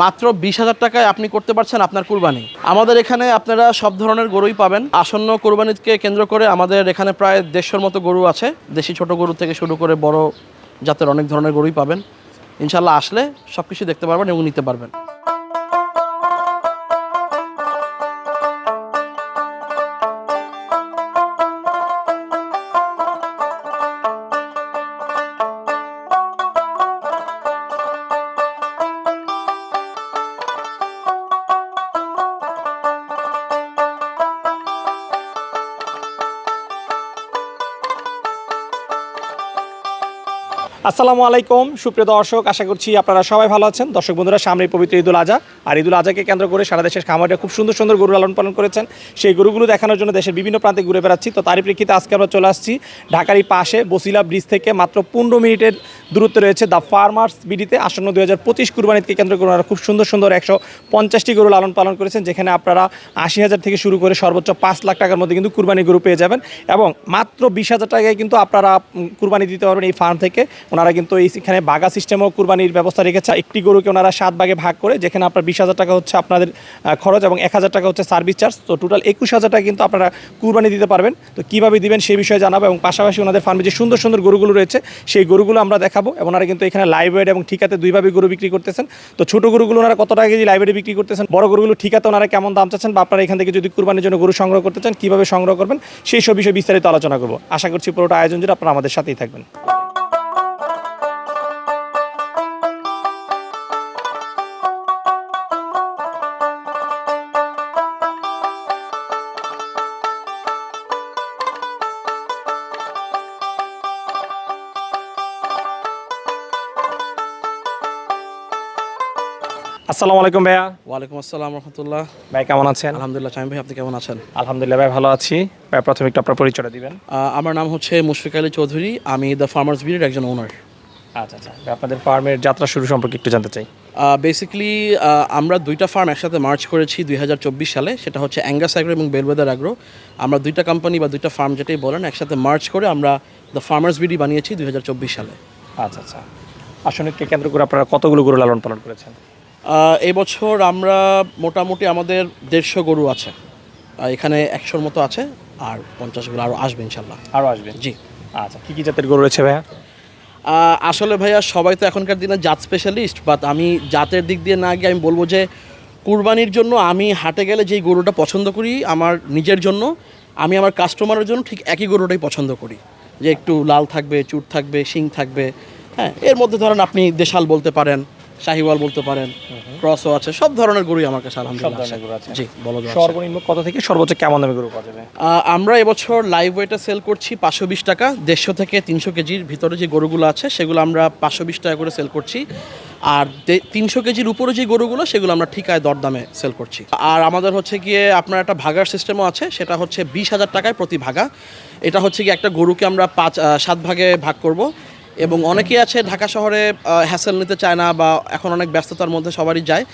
মাত্র বিশ হাজার টাকায় আপনি করতে পারছেন আপনার কুরবানি। আমাদের এখানে আপনারা সব ধরনের গরুই পাবেন। আসন্ন কোরবানিকে কেন্দ্র করে আমাদের এখানে প্রায় দেড়শোর মতো গরু আছে। দেশি ছোট গরু থেকে শুরু করে বড় জাতের অনেক ধরনের গরুই পাবেন। ইনশাল্লাহ আসলে সব কিছু দেখতে পারবেন এবং নিতে পারবেন। আসসালামু আলাইকুম। সুপ্রিয় দর্শক, আশা করছি আপনারা সবাই ভালো আছেন। দর্শক বন্ধুরা, সামনে পবিত্র ঈদুল আজহা আর ঈদুল আজহাকে কেন্দ্র করে সারা দেশের খামারে খুব সুন্দর সুন্দর গরু লালন পালন করেছেন। সেই গরুগুলো দেখানোর জন্য দেশের বিভিন্ন প্রান্তে ঘুরে বেড়াচ্ছি। তো তারই প্রেক্ষিতে আজকে আমরা চলে আসছি ঢাকার এই পাশে বসিলা ব্রিজ থেকে মাত্র পনেরো মিনিটের দূরত্ব রয়েছে দ্য ফার্মার্স বিডিতে আসন্ন দুই হাজার পঁচিশ কুরবানিকে কেন্দ্র করে ওনারা খুব সুন্দর সুন্দর একশো পঞ্চাশটি গরু লালন পালন করেছেন, যেখানে আপনারা আশি হাজার থেকে শুরু করে সর্বোচ্চ পাঁচ লাখ টাকার মধ্যে কিন্তু কুরবানি গরু পেয়ে যাবেন। এবং মাত্র বিশ হাজার টাকায় কিন্তু আপনারা কুরবানি দিতে পারবেন এই ফার্ম থেকে। ওনারা কিন্তু এই এখানে বাগা সিস্টেমও কুরবানির ব্যবস্থা রেখেছে। একটি গরুকে ওনারা সাত ভাগে ভাগ করে, যেখানে আপনার বিশ হাজার টাকা হচ্ছে আপনাদের খরচ এবং এক হাজার টাকা হচ্ছে সার্ভিস চার্জ তো টোটাল একুশ হাজার টাকা কিন্তু আপনারা কুরবানি দিতে পারবেন। তো কীভাবে দিবেন সেই বিষয়ে জানাব এবং পাশাপাশি ওনাদের ফার্মে যে সুন্দর সুন্দর গরুগুলো রয়েছে, সেই গরুগুলো আমরা দেখাবো। এবং ওনারা কিন্তু এখানে ওয়েট এবং ঠিকাতে দুইভাবে গরু বিক্রি করতেছেন। তো ছোট গরুগুলো ওনারা কত টাকা কেজি ওয়েটে বিক্রি করতেছেন? বড় গরুগুলো ঠিকাতে ওনারা কেমন দাম চাচ্ছেন? বা আপনারা এখান থেকে যদি কুরবানির জন্য গরু সংগ্রহ করতে চান, কীভাবে সংগ্রহ করবেন? সেই সব বিষয়ে বিস্তারিত আলোচনা করব। আশা করছি পুরোটা আয়োজন জুড়ে আপনারা আমাদের সাথেই থাকবেন। আসসালামু আলাইকুম ভাইয়া। ওয়ালাইকুম আসসালাম রহমতুল্লাহ। ভাই কেমন আছেন? আলহামদুলিল্লাহ চাইম ভাই আপনি কেমন আছেন? আলহামদুলিল্লাহ ভাই ভালো আছি। ভাই প্রথমে একটু আপনার পরিচয়টা দিবেন। আমার নাম হচ্ছে মুশফিক আলী চৌধুরী। আমি দ্য ফার্মার্স বিডির একজন ওনার আচ্ছা আচ্ছা। আপনাদের ফার্মের যাত্রা শুরু সম্পর্কে একটু জানতে চাই। বেসিক্যালি আমরা দুইটা ফার্ম একসাথে মার্চ করেছি দুই সালে। সেটা হচ্ছে অ্যাঙ্গাস অ্যাগ্রো এবং বেলবেদার অ্যাগ্রো আমরা দুইটা কোম্পানি বা দুইটা ফার্ম যেটাই বলেন একসাথে মার্চ করে আমরা দ্য ফার্মার্স বিডি বানিয়েছি দুই হাজার চব্বিশ সালে। আচ্ছা আচ্ছা। আসনকে কেন্দ্র করে আপনারা কতগুলো গরু লালন পালন করেছেন? আহ, এই বছর আমরা মোটামুটি আমাদের দেড়শো গরু আছে। এখানে একশোর মতো আছে আর পঞ্চাশগুলো আরও আসবে ইনশাল্লাহ। আরও আসবে? জি। আচ্ছা কী কী জাতের গরু রয়েছে ভাইয়া? আসলে ভাইয়া সবাই তো এখনকার দিনে জাত স্পেশালিস্ট বাট আমি জাতের দিক দিয়ে না গিয়ে আমি বলব যে কুরবানির জন্য আমি হাটে গেলে যেই গরুটা পছন্দ করি আমার নিজের জন্য আমি আমার কাস্টমারের জন্য ঠিক একই গরুটাই পছন্দ করি। যে একটু লাল থাকবে চুট থাকবে শিং থাকবে হ্যাঁ এর মধ্যে ধরেন আপনি দেশাল বলতে পারেন শাহিওয়াল বলতে পারেন ক্রসও আছে সব ধরনের গরুই আমার কাছে আলহামদুলিল্লাহ আছে। জি বলো সর্বনিম্ন কত থেকে সর্বোচ্চ কেমন দামে গরু পাওয়া যাবে? আমরা এবছর লাইভ ওয়েটে সেল করছি পাঁচশো বিশ টাকা দেড়শো থেকে তিনশো কেজির ভিতরে যে গরুগুলো আছে সেগুলো আমরা পাঁচশো বিশ টাকা করে সেল করছি। আর তিনশো কেজির উপরে যে গরুগুলো সেগুলো আমরা ঠিকায় দরদামে সেল করছি। আর আমাদের হচ্ছে গিয়ে আপনার একটা ভাগার সিস্টেমও আছে সেটা হচ্ছে বিশ হাজার টাকায় প্রতি ভাগা। এটা হচ্ছে গিয়ে একটা গরুকে আমরা পাঁচ সাত ভাগে ভাগ করব। এবং অনেকেই আছে ঢাকা শহরে হ্যাসেল নিতে চায় না বা এখন অনেক ব্যস্ততার মধ্যে সবারই যায়।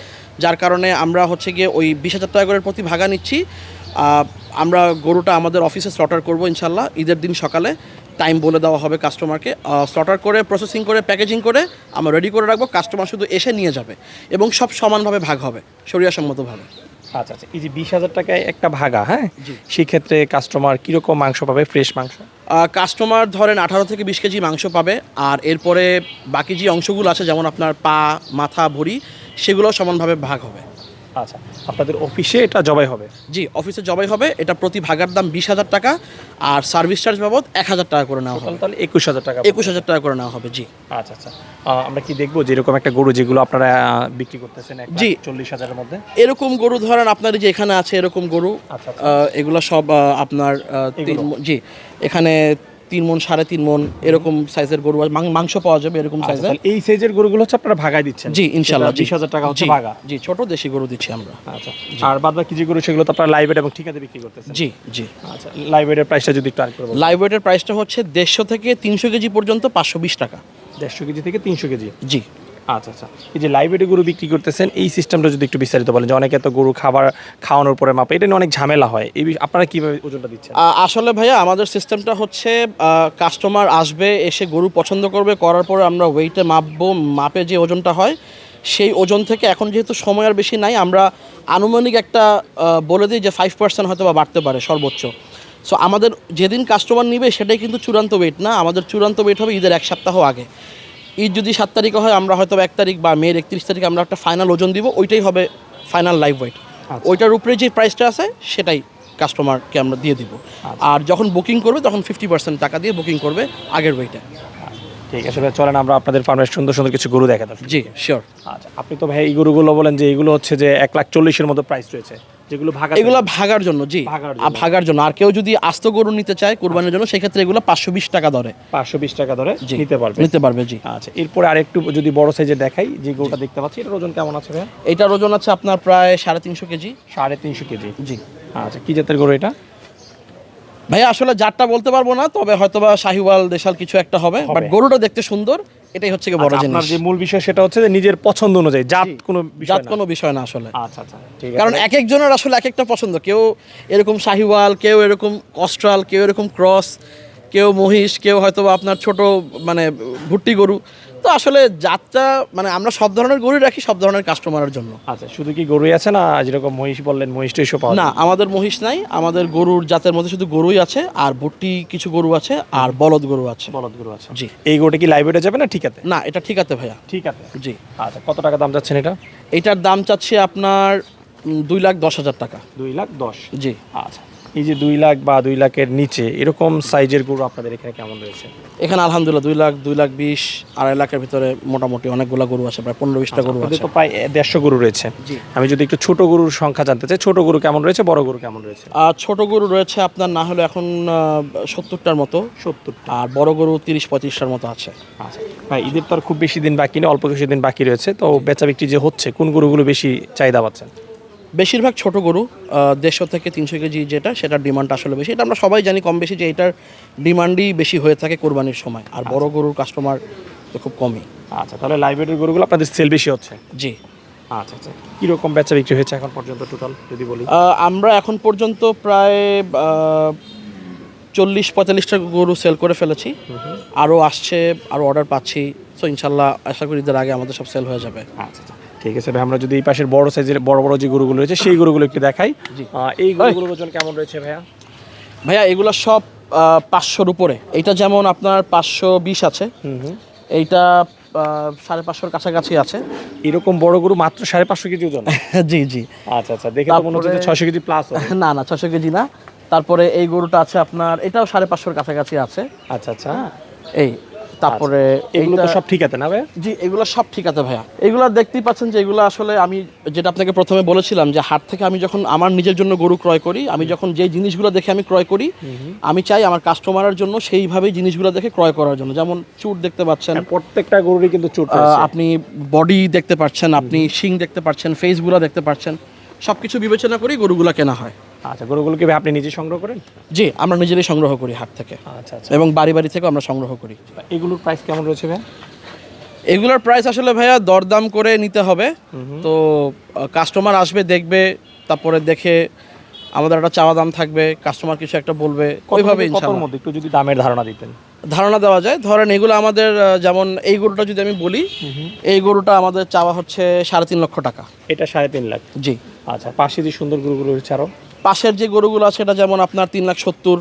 যার কারণে আমরা হচ্ছে গিয়ে ওই বিশ হাজার টাকা করে প্রতি ভাগা নিচ্ছি। আমরা গরুটা আমাদের অফিসে স্লটার করব ইনশাল্লাহ ঈদের দিন সকালে টাইম বলে দেওয়া হবে কাস্টমারকে স্লটার করে প্রসেসিং করে প্যাকেজিং করে আমরা রেডি করে রাখব। কাস্টমার শুধু এসে নিয়ে যাবে এবং সব সমানভাবে ভাগ হবে সরিয়াসম্মতভাবে আচ্ছা আচ্ছা। এই যে বিশ হাজার টাকায় একটা ভাগা হ্যাঁ? সেক্ষেত্রে কাস্টমার কীরকম মাংস পাবে? ফ্রেশ মাংস? কাস্টমার ধরেন আঠারো থেকে বিশ কেজি মাংস পাবে আর এরপরে বাকি যে অংশগুলো আছে যেমন আপনার পা মাথা ভরি সেগুলো সমানভাবে ভাগ হবে। আচ্ছা আপনাদের অফিসে এটা জবাই হবে? জি অফিসে জবাই হবে এটা প্রতি ভাগার দাম বিশ হাজার টাকা আর সার্ভিস চার্জ বাবদ এক হাজার টাকা করে নেওয়া হবে। তাহলে একুশ হাজার টাকা। একুশ হাজার টাকা করে নেওয়া হবে জি। আচ্ছা আচ্ছা। আমরা কি দেখব যে এরকম একটা গরু যেগুলো আপনারা বিক্রি করতেছেন জি। চল্লিশ হাজারের মধ্যে? এরকম গরু ধরেন আপনার যে এখানে আছে এরকম গরু আচ্ছা, আচ্ছা। এগুলো সব আপনার জি এখানে তিন মন সাড়ে তিন মন এরকম সাইজের গরু মাংস পাওয়া যাবে এরকম আচ্ছা, সাইজের এই সাইজের গরুগুলো হচ্ছে আপনারা ভাগায় দিচ্ছেন? জি ইনশাল্লাহ বিশ হাজার টাকা হচ্ছে ভাগা। জি ছোট দেশি গরু দিচ্ছি আমরা। আচ্ছা আর বাদ বাকি যে গরু সেগুলো তো আপনারা লাইভ এবং ঠিকাতে বিক্রি করতেছেন। জি জি। আচ্ছা লাইভ এর প্রাইসটা যদি একটু আর লাইভ প্রাইসটা হচ্ছে দেড়শো থেকে তিনশো কেজি পর্যন্ত পাঁচশো বিশ টাকা। দেড়শো কেজি থেকে তিনশো কেজি। জি। আচ্ছা আচ্ছা। এই যে লাইব্রেরি গরু বিক্রি করতেছেন, এই সিস্টেমটা যদি একটু বিস্তারিত বলেন যে অনেকে তো গরু খাবার খাওয়ানোর পরে মাপে, এটা নিয়ে অনেক ঝামেলা হয়। এই আপনারা কীভাবে ওজনটা দিচ্ছেন? আসলে ভাইয়া, আমাদের সিস্টেমটা হচ্ছে কাস্টমার আসবে, এসে গরু পছন্দ করবে, করার পরে আমরা ওয়েটে মাপবো, মাপে যে ওজনটা হয়, সেই ওজন থেকে এখন যেহেতু সময় আর বেশি নাই, আমরা আনুমানিক একটা বলে দিই যে ফাইভ পার্সেন্ট হয়তো বা বাড়তে পারে সর্বোচ্চ। সো আমাদের যেদিন কাস্টমার নিবে, সেটাই কিন্তু চূড়ান্ত ওয়েট না, আমাদের চূড়ান্ত ওয়েট হবে ঈদের এক সপ্তাহ আগে। ঈদ যদি সাত তারিখে হয় আমরা হয়তো এক তারিখ বা মেয়ের একত্রিশ তারিখে আমরা একটা ফাইনাল ওজন দিব ওইটাই হবে ফাইনাল লাইভ ওয়েট আচ্ছা। ওইটার উপরে যে প্রাইসটা আছে সেটাই কাস্টমারকে আমরা দিয়ে দিব। আর যখন বুকিং করবে তখন ফিফটি পার্সেন্ট টাকা দিয়ে বুকিং করবে আগের ওইটা ঠিক আছে ভাই চলেন আমরা আপনাদের ফার্মের সুন্দর সুন্দর কিছু গরু দেখা জি শিওর আচ্ছা আপনি তো ভাই এই গরুগুলো বলেন যে এগুলো হচ্ছে যে এক লাখ চল্লিশের মতো প্রাইস রয়েছে। যেগুলো ভাগা এগুলো ভাগার জন্য জি। ভাগার আর ভাগার জন্য। আর কেউ যদি আস্ত গরু নিতে চায় কোরবানির জন্য সেক্ষেত্রে এগুলো পাঁচশো বিশ টাকা ধরে পাঁচশো বিশ টাকা ধরে নিতে পারবে। নিতে পারবে জি। আচ্ছা এরপরে আরেকটু যদি বড় সাইজের দেখাই যে গরুটা দেখতে পাচ্ছি এটার ওজন কেমন আছে ভাই এটার ওজন আছে আপনার প্রায় সাড়ে তিনশো কেজি। সাড়ে তিনশো কেজি। জি। আচ্ছা কি জাতের গরু এটা? ভাইয়া আসলে জাতটা বলতে পারব না তবে হয়তোবা শাহিওয়াল দেশাল কিছু একটা হবে। হবে। বাট গরুটা দেখতে সুন্দর এটাই হচ্ছে বড় জিনিস আপনার যে মূল বিষয় সেটা হচ্ছে যে নিজের পছন্দ অনুযায়ী জাত কোনো জাত কোনো বিষয় না আসলে। আচ্ছা আচ্ছা ঠিক কারণ এক একজনের আসলে এক একটা পছন্দ। কেউ এরকম শাহিওয়াল কেউ এরকম কস্ট্রাল কেউ এরকম ক্রস কেউ মহিষ কেউ হয়তো আপনার ছোট মানে ভুট্টি গরু। তো আসলে জাতটা মানে আমরা সব ধরনের গরু রাখি সব ধরনের কাস্টমারের জন্য। আচ্ছা শুধু কি গরুই আছে না যেরকম মহিষ বললেন মহিষ টহিষও পাওয়া না আমাদের মহিষ নাই আমাদের গরুর জাতের মধ্যে শুধু গরুই আছে আর ভুট্টি কিছু গরু আছে আর বলদ গরু আছে। বলদ গরু আছে। জি। এই গরুটা কি লাইব্রেরিতে যাবে না ঠিক আছে না এটা ঠিক আছে ভাইয়া। ঠিক আছে জি। আচ্ছা কত টাকা দাম যাচ্ছেন এটা? এটার দাম চাচ্ছি আপনার দুই লাখ দশ হাজার টাকা। দুই লাখ দশ। জি। আচ্ছা এই যে দুই লাখ বা দুই লাখের নিচে এরকম সাইজের গরু আপনাদের এখানে কেমন রয়েছে? এখানে আলহামদুলিল্লাহ দুই লাখ দুই লাখ বিশ আড়াই লাখের ভিতরে মোটামুটি অনেকগুলো গরু আছে প্রায় পনেরো বিশটা গরু আছে। তো প্রায় দেড়শো গরু রয়েছে। আমি যদি একটু ছোট গরুর সংখ্যা জানতে চাই ছোট গরু কেমন রয়েছে বড় গরু কেমন রয়েছে? আর ছোট গরু রয়েছে আপনার না হলে এখন সত্তরটার মতো। সত্তর আর বড় গরু তিরিশ পঁয়ত্রিশটার মতো আছে। আচ্ছা। ভাই ঈদের তো আর খুব বেশি দিন বাকি নেই অল্প কিছু দিন বাকি রয়েছে তো বেচা বিক্রি যে হচ্ছে কোন গরুগুলো বেশি চাহিদা পাচ্ছেন? বেশিরভাগ ছোট গরু দেড়শো থেকে তিনশো কেজি যেটা সেটার ডিমান্ড আসলে বেশি। এটা আমরা সবাই জানি কম বেশি যে এটার ডিমান্ডই বেশি হয়ে থাকে কোরবানির সময়। আর বড় গরুর কাস্টমার তো খুব কমই। আচ্ছা তাহলে লাইব্রেরির গরুগুলো আপনাদের সেল বেশি হচ্ছে? জি। আচ্ছা আচ্ছা। কীরকম বেচা বিক্রি হয়েছে এখন পর্যন্ত টোটাল যদি বলি? আমরা এখন পর্যন্ত প্রায় চল্লিশ পঁয়তাল্লিশটা গরু সেল করে ফেলেছি। আরও আসছে আরও অর্ডার পাচ্ছি। তো ইনশাল্লাহ আশা করি ঈদের আগে আমাদের সব সেল হয়ে যাবে। আচ্ছা আচ্ছা। ঠিক আছে ভাই আমরা যদি এই পাশের বড় সাইজের বড় বড় যে গরুগুলো রয়েছে সেই গরুগুলো একটু দেখাই। এই গরুগুলোর ওজন কেমন রয়েছে ভাইয়া? ভাইয়া এগুলো সব পাঁচশোর উপরে। এটা যেমন আপনার পাঁচশো বিশ আছে হুম হুম। এইটা সাড়ে পাঁচশোর কাছাকাছি আছে। এরকম বড় গরু মাত্র সাড়ে পাঁচশো কেজি ওজন? জি জি। আচ্ছা আচ্ছা দেখে মনে হচ্ছে ছশো কেজি প্লাস না না ছশো কেজি না। তারপরে এই গরুটা আছে আপনার এটাও সাড়ে পাঁচশোর কাছাকাছি আছে। আচ্ছা আচ্ছা। এই তারপরে এগুলো তো সব ঠিক আছে না ভাই জি এগুলো সব ঠিক আছে ভাইয়া। এগুলো দেখতেই পাচ্ছেন যে এগুলো আসলে আমি যেটা আপনাকে প্রথমে বলেছিলাম যে হাট থেকে আমি যখন আমার নিজের জন্য গরু ক্রয় করি আমি যখন যে জিনিসগুলো দেখে আমি ক্রয় করি আমি চাই আমার কাস্টমারের জন্য সেইভাবেই জিনিসগুলো দেখে ক্রয় করার জন্য। যেমন চুট দেখতে পাচ্ছেন। প্রত্যেকটা গরুরই কিন্তু চোট আপনি বডি দেখতে পাচ্ছেন আপনি শিং দেখতে পাচ্ছেন ফেসগুলো দেখতে পাচ্ছেন সব কিছু বিবেচনা করেই গরুগুলো কেনা হয়। আচ্ছা গরুগুলো কি ভাই আপনি নিজে সংগ্রহ করেন? জি আমরা নিজেরাই সংগ্রহ করি হাট থেকে। আচ্ছা আচ্ছা। এবং বাড়ি বাড়ি থেকেও আমরা সংগ্রহ করি। এগুলোর প্রাইস কেমন রয়েছে ভাই? এগুলোর প্রাইস আসলে ভাইয়া দরদাম করে নিতে হবে। তো কাস্টমার আসবে দেখবে তারপরে দেখে আমাদের একটা চাওয়া দাম থাকবে কাস্টমার কিছু একটা বলবে ওইভাবে মধ্যে একটু যদি দামের ধারণা দিতেন। ধারণা দেওয়া যায় ধরেন এগুলো আমাদের যেমন এই গরুটা যদি আমি বলি এই গরুটা আমাদের চাওয়া হচ্ছে সাড়ে তিন লক্ষ টাকা। এটা সাড়ে তিন লাখ। জি। আচ্ছা পাশে যে সুন্দর গরুগুলো রয়েছে আরও। পাশের যে গরুগুলো আছে এটা যেমন আপনার তিন লাখ সত্তর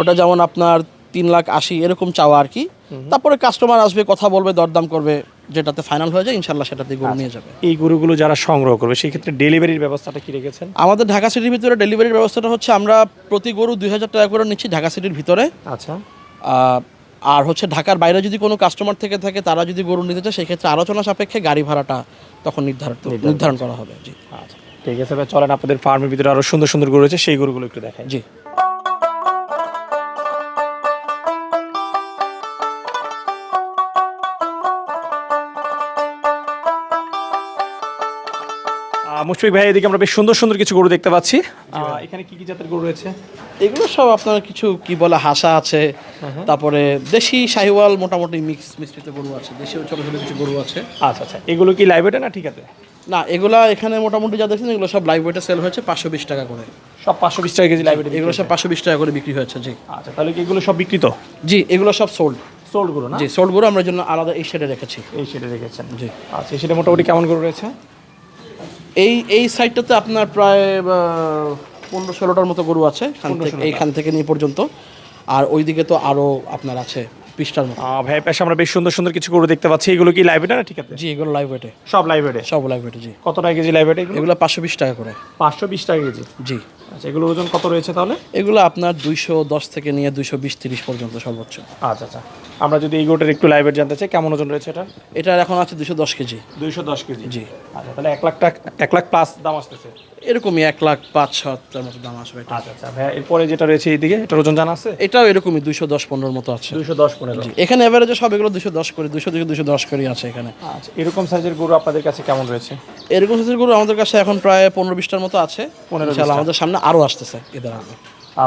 ওটা যেমন আপনার তিন লাখ আশি এরকম চাওয়া আর কি। তারপরে কাস্টমার আসবে কথা বলবে দরদাম করবে যেটাতে ফাইনাল হয়ে যায় ইনশাল্লাহ সেটাতে গরু নিয়ে যাবে। এই গরুগুলো যারা সংগ্রহ করবে সেই ক্ষেত্রে ডেলিভারির ব্যবস্থাটা কি রেখেছেন? আমাদের ঢাকা সিটির ভিতরে ডেলিভারির ব্যবস্থাটা হচ্ছে আমরা প্রতি গরু দুই হাজার টাকা করে নিচ্ছি ঢাকা সিটির ভিতরে। আচ্ছা। আর হচ্ছে ঢাকার বাইরে যদি কোনো কাস্টমার থেকে থাকে তারা যদি গরু নিতে চায় সেক্ষেত্রে আলোচনা সাপেক্ষে গাড়ি ভাড়াটা তখন নির্ধারিত নির্ধারণ করা হবে জি। আচ্ছা। ঠিক আছে ভাই চলেন আপনাদের ফার্মের ভিতরে আরও সুন্দর সুন্দর গরু রয়েছে সেই গরুগুলো একটু দেখাই। জি। মুশফিক ভাই এদিকে আমরা বেশ সুন্দর সুন্দর কিছু গরু দেখতে পাচ্ছি। এখানে কি কি জাতের গরু রয়েছে? এগুলো সব আপনার কিছু কি বলে হাসা আছে তারপরে দেশি শাহিওয়াল মোটামুটি মিক্স মিশ্রিত গরু আছে দেশি ছোটো ছোটো কিছু গরু আছে। আচ্ছা আচ্ছা। এগুলো কি লাইভেটে না ঠিক আছে? না এগুলা এখানে মোটামুটি যা দেখছেন এগুলো সব লাইভ ওয়েটে সেল হয়েছে পাঁচশো বিশ টাকা করে। সব পাঁচশো বিশ টাকা কেজি লাইভেটে এগুলো সব পাঁচশো বিশ টাকা করে বিক্রি হয়েছে জি। আচ্ছা তাহলে কি এগুলো সব বিক্রিত? জি এগুলো সব সোল্ড সোল্ড গরু না? জি সোল্ড গরু আমরা জন্য আলাদা এই শেডে রেখেছি। এই সেটা রেখেছেন। জি। আচ্ছা এই সেটা মোটামুটি কেমন গরু রয়েছে? এই এই সাইডটাতে আপনার প্রায় পনেরো ষোলোটার মতো গরু আছে এখান থেকে এইখান থেকে নিয়ে পর্যন্ত। আর ওইদিকে তো আরও আপনার আছে। বিশটার মতো। ভাই পাশে আমরা বেশ সুন্দর সুন্দর কিছু গরু দেখতে পাচ্ছি। এগুলো কি লাইভ না ঠিক আছে? জি এগুলো লাইভ ওয়েটে সব লাইভ এটে? সব লাইভ ওয়েটে জি। কত টাকা কেজি লাইভ এগুলো? এগুলো পাঁচশো বিশ টাকা করে। পাঁচশো বিশ টাকা কেজি? জি। আচ্ছা এগুলোর ওজন কত রয়েছে তাহলে? এগুলো আপনার দুইশো দশ থেকে নিয়ে দুইশো বিশ তিরিশ পর্যন্ত সর্বোচ্চ। আচ্ছা আচ্ছা। আমরা যদি এই গোটার একটু লাইভ জানতে চাই কেমন ওজন রয়েছে এটা এটার এখন আছে দুশো দশ কেজি। দুইশো দশ কেজি? জি। আচ্ছা তাহলে এক লাখ টাকা এক লাখ প্লাস দাম আসতেছে? এরকমই এক লাখ পাঁচ সাতটার মতো দাম আসবে আচ্ছা আচ্ছা ভাইয়া এরপরে যেটা রয়েছে এইদিকে এটার ওজন জানা আছে? এটাও এরকমই দুইশো দশ পনেরোর মতো আছে। দুইশো দশ পনেরো। জি এখানে এভারেজে সব এগুলো দুশো দশ করে দুশো দুশো দুশো দশ করে আছে এখানে। আচ্ছা এরকম সাইজের গরু আপনাদের কাছে কেমন রয়েছে? এরকম সাইজের গরু আমাদের কাছে এখন প্রায় পনেরো বিশটার মতো আছে। 15 ইনশাআল্লাহ আমাদের সামনে আরও আসতেছে এদের আগে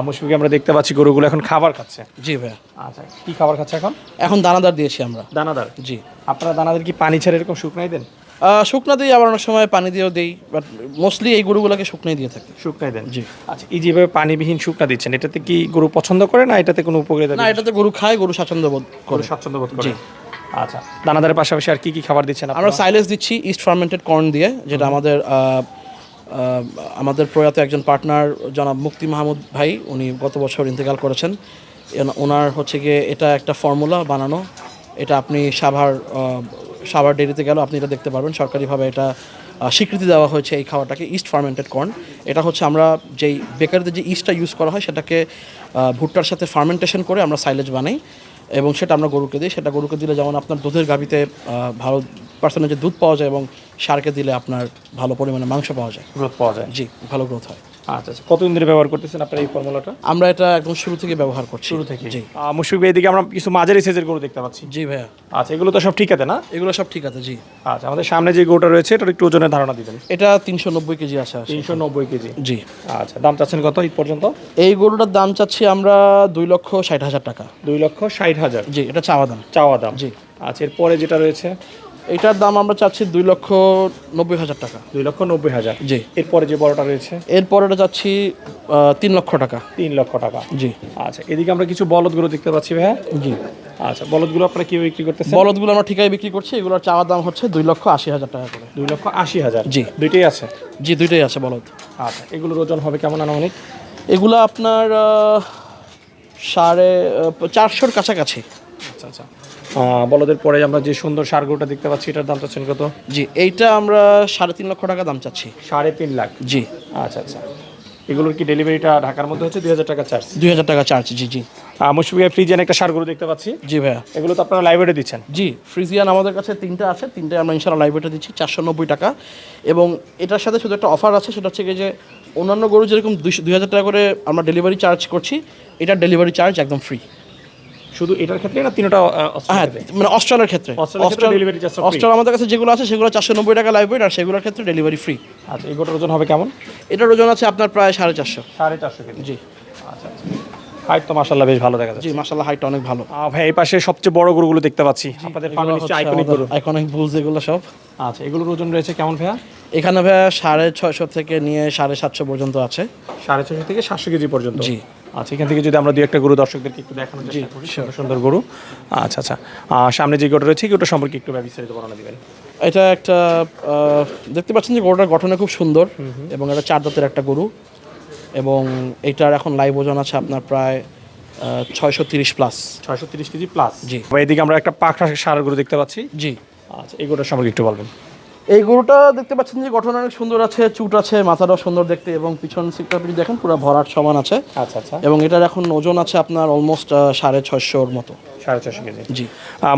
মুশফিকে আমরা দেখতে পাচ্ছি গরুগুলো এখন খাবার খাচ্ছে। জি ভাইয়া। আচ্ছা কি খাবার খাচ্ছে এখন? এখন দানাদার দিয়েছি আমরা। দানাদার? জি। আপনারা দানাদের কি পানি ছেড়ে এরকম শুকনাই দেন? শুকনা দিই আবার অনেক সময় পানি দিয়েও দিই বাট মোস্টলি এই গরুগুলোকে শুকনাই দিয়ে থাকি। শুকনাই দেন? জি। আচ্ছা এই যেভাবে পানিবিহীন শুকনা দিচ্ছেন এটাতে কি গরু পছন্দ করে না এটাতে কোনো উপকারিতা না এটাতে গরু খায় গরু স্বাচ্ছন্দ্য বোধ গরু করে স্বাচ্ছন্দ্য বোধ করে। আচ্ছা দানাদারের পাশাপাশি আর কি কি খাবার দিচ্ছেন আমরা সাইলেন্স দিচ্ছি ইস্ট ফার্মেন্টেড কর্ন দিয়ে যেটা আমাদের আমাদের প্রয়াত একজন পার্টনার জনাব মুক্তি মাহমুদ ভাই, উনি গত বছর ইন্তেকাল করেছেন। ওনার হচ্ছে গিয়ে এটা একটা ফর্মুলা বানানো। এটা আপনি সাভার সাভার ডেরিতে গেলেও আপনি এটা দেখতে পারবেন। সরকারিভাবে এটা স্বীকৃতি দেওয়া হয়েছে এই খাবারটাকে ইস্ট ফার্মেন্টেড কর্ন এটা হচ্ছে আমরা যেই বেকারিতে যে ইস্টটা ইউজ করা হয়, সেটাকে ভুট্টার সাথে ফার্মেন্টেশন করে আমরা সাইলেজ বানাই। এবং সেটা আমরা গরুকে দিই। সেটা গরুকে দিলে যেমন আপনার দুধের গাভিতে ভালো পার্সেন্টেজে দুধ পাওয়া যায় এবং সারকে দিলে আপনার ভালো পরিমাণে মাংস পাওয়া যায়। গ্রোথ পাওয়া যায়। জি ভালো গ্রোথ হয়। আচ্ছা আচ্ছা। কতদিন ধরে ব্যবহার করতেছেন আপনারা এই ফর্মুলাটা? আমরা এটা একদম শুরু থেকে ব্যবহার করছি। শুরু থেকে? জি। মুশফিক ভাই এদিকে আমরা কিছু মাঝারি সাইজের গরু দেখতে পাচ্ছি। জি ভাইয়া। আচ্ছা এগুলো তো সব ঠিক আছে না? এগুলো সব ঠিক আছে জি। আচ্ছা আমাদের সামনে যে গরুটা রয়েছে এটার একটু ওজনের ধারণা দিবেন। এটা তিনশো নব্বই কেজি আছে। তিনশো নব্বই কেজি। জি। আচ্ছা দাম চাচ্ছেন কত এই পর্যন্ত? এই গরুটার দাম চাচ্ছি আমরা দুই লক্ষ ষাট হাজার টাকা। দুই লক্ষ ষাট হাজার। জি এটা চাওয়া দাম। চাওয়া দাম। জি। আচ্ছা এরপরে যেটা রয়েছে? এটার দাম আমরা চাচ্ছি দুই লক্ষ নব্বই হাজার টাকা। দুই লক্ষ নব্বই হাজার। জি। এরপরে যে বড়টা রয়েছে? এরপর এটা চাচ্ছি তিন লক্ষ টাকা। তিন লক্ষ টাকা। জি। আচ্ছা এদিকে আমরা কিছু বলদ গরু দেখতে পাচ্ছি ভাইয়া। জি। আচ্ছা বলদগুলো আপনারা কি বিক্রি করতেছেন? বলদগুলো আমরা ঠিকায় বিক্রি করছি এগুলোর চাওয়া দাম হচ্ছে দুই লক্ষ আশি হাজার টাকা করে। দুই লক্ষ আশি হাজার। জি। দুইটাই আছে? জি দুইটাই আছে বলদ। আচ্ছা এগুলোর ওজন হবে কেমন আনুমানিক? এগুলো আপনার সাড়ে চারশোর কাছাকাছি। আচ্ছা আচ্ছা। বলদের পরে আমরা যে সুন্দর সার গরুটা দেখতে পাচ্ছি এটার দাম চাচ্ছেন কত? জি এইটা আমরা সাড়ে তিন লক্ষ টাকা দাম চাচ্ছি। সাড়ে তিন লাখ? জি। আচ্ছা আচ্ছা। এগুলোর কি ডেলিভারিটা ঢাকার মধ্যে হচ্ছে? দুই হাজার টাকা চার্জ? দুই হাজার টাকা চার্জ জি জি। মুশফিকা ফ্রিজেন একটা সার গরু দেখতে পাচ্ছি। জি ভাইয়া। এগুলো তো আপনারা লাইব্রেরি দিচ্ছেন? জি ফ্রিজিয়ান আমাদের কাছে তিনটা আছে তিনটে আমরা ইনশাল্লাহ লাইব্রেরিটা দিচ্ছি চারশো নব্বই টাকা। এবং এটার সাথে শুধু একটা অফার আছে সেটা হচ্ছে যে অন্যান্য গরু যেরকম দুইশো দুই হাজার টাকা করে আমরা ডেলিভারি চার্জ করছি এটার ডেলিভারি চার্জ একদম ফ্রি শুধু এটার ক্ষেত্রে না তিনটা হ্যাঁ মানে অস্ট্রালের ক্ষেত্রে। অস্ট্রালের ক্ষেত্রে delivery charge অস্ট্রাল আমাদের কাছে যেগুলো আছে সেগুলো চারশো নব্বই টাকা লাইব্রেরি আর সেগুলোর ক্ষেত্রে ডেলিভারি ফ্রি আচ্ছা এই গোটার ওজন হবে কেমন? এটার ওজন আছে আপনার প্রায় সাড়ে চারশো। সাড়ে চারশো কেজি। জি। আচ্ছা আচ্ছা। হাইট তো মাসাল্লাহ বেশ ভালো দেখা যাচ্ছে। জি মাসাল্লাহ হাইট অনেক ভালো। ভাই এই পাশে সবচেয়ে বড় গরুগুলো দেখতে পাচ্ছি। আপনাদের ফার্মে নিশ্চয়ই আইকনিক গরু। আইকনিক বুলস এগুলো সব। আচ্ছা এগুলোর ওজন রয়েছে কেমন ভাইয়া? এখানে ভাইয়া সাড়ে ছয়শো থেকে নিয়ে সাড়ে সাতশো পর্যন্ত আছে। সাড়ে ছশো থেকে সাতশো কেজি পর্যন্ত। জি। আচ্ছা এখান থেকে যদি আমরা দুই একটা গরু দর্শকদেরকে একটু দেখানোর চেষ্টা করি সুন্দর সুন্দর গরু। আচ্ছা আচ্ছা। সামনে যে গরু রয়েছে ওটা সম্পর্কে একটু বিস্তারিত বর্ণনা দিবেন। এটা একটা দেখতে পাচ্ছেন যে গরুটার গঠনে খুব সুন্দর এবং এটা চার দাঁতের একটা গরু এবং এটার এখন লাইভ ওজন আছে আপনার প্রায় ছয়শো তিরিশ প্লাস ছয়শো তিরিশ কেজি প্লাস জি। এদিকে আমরা একটা পাখা সার গরু দেখতে পাচ্ছি। জি। আচ্ছা এই গরুটার সম্পর্কে একটু বলবেন। এই গরুটা দেখতে পাচ্ছেন যে গঠন অনেক সুন্দর আছে চুট আছে মাথাটাও সুন্দর দেখতে এবং পিছন সিটটা আপনি দেখেন পুরো ভরাট সমান আছে। আচ্ছা আচ্ছা। এবং এটার এখন ওজন আছে আপনার অলমোস্ট সাড়ে ছয়শোর মতো। সাড়ে ছশো কেজি। জি।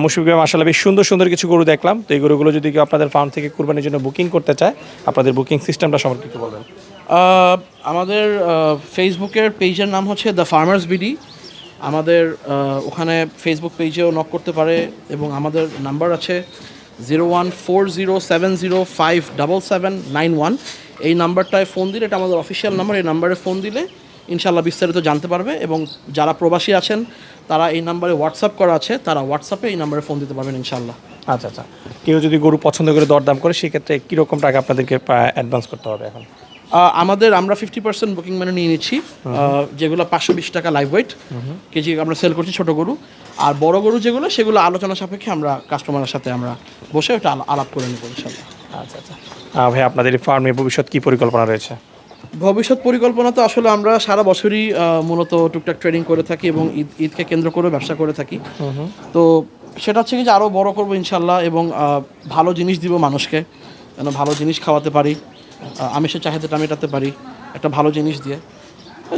মুশফিক মাসাল্লাহ বেশ সুন্দর সুন্দর কিছু গরু দেখলাম। তো এই গরুগুলো যদি কেউ আপনাদের ফার্ম থেকে কুরবানির জন্য বুকিং করতে চায় আপনাদের বুকিং সিস্টেমটা সম্পর্কে একটু বলবেন আমাদের ফেসবুকের পেজের নাম হচ্ছে দ্য ফার্মার্স বিডি আমাদের ওখানে ফেসবুক পেজেও নক করতে পারে এবং আমাদের নাম্বার আছে zero one four zero seven zero five double seven nine one এই নাম্বারটায় ফোন দিলে, এটা আমাদের অফিসিয়াল নাম্বার এই নাম্বারে ফোন দিলে ইনশাল্লাহ বিস্তারিত জানতে পারবে এবং যারা প্রবাসী আছেন, তারা এই নাম্বারে হোয়াটসঅ্যাপ করা আছে, তারা হোয়াটসঅ্যাপে এই নাম্বারে ফোন দিতে পারবেন ইনশাল্লাহ আচ্ছা আচ্ছা। কেউ যদি গরু পছন্দ করে দরদাম করে, সেক্ষেত্রে কীরকম টাকা আপনাদেরকে অ্যাডভান্স করতে হবে এখন? আমাদের আমরা ফিফটি পার্সেন্ট বুকিং মানে নিয়ে নিচ্ছি যেগুলো পাঁচশো বিশ টাকা লাইভ ওয়েট কেজি আমরা সেল করছি ছোট গরু। আর বড় গরু যেগুলো সেগুলো আলোচনা সাপেক্ষে আমরা কাস্টমারের সাথে আমরা বসে ওটা আলা- আলাপ করে নেব ইনশাল্লাহ আচ্ছা আচ্ছা। ভাই আপনাদের ফার্মে ভবিষ্যৎ কি পরিকল্পনা রয়েছে? ভবিষ্যৎ পরিকল্পনা তো আসলে আমরা সারা বছরই মূলত টুকটাক ট্রেডিং করে থাকি এবং ঈদ ঈদকে কেন্দ্র করে ব্যবসা করে থাকি। তো সেটা হচ্ছে কি যে আরও বড় করব ইনশাল্লাহ এবং ভালো জিনিস দিব মানুষকে যেন ভালো জিনিস খাওয়াতে পারি। আমিষের চাহিদাটা মেটাতে পারি একটা ভালো জিনিস দিয়ে।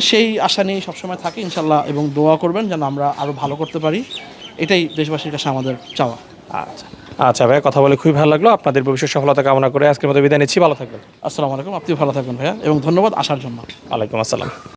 সেই আশা নিয়ে সবসময় থাকি ইনশাল্লাহ এবং দোয়া করবেন যেন আমরা আরও ভালো করতে পারি। এটাই দেশবাসীর কাছে আমাদের চাওয়া। আচ্ছা আচ্ছা ভাই কথা বলে খুবই ভালো লাগল। আপনাদের ভবিষ্যৎ সফলতা কামনা করে আজকের মতো বিদায় নিচ্ছি। ভালো থাকবেন। আসসালামু আলাইকুম আপনিও ভালো থাকবেন ভাইয়া এবং ধন্যবাদ আসার জন্য। ওয়ালাইকুম আসসালাম।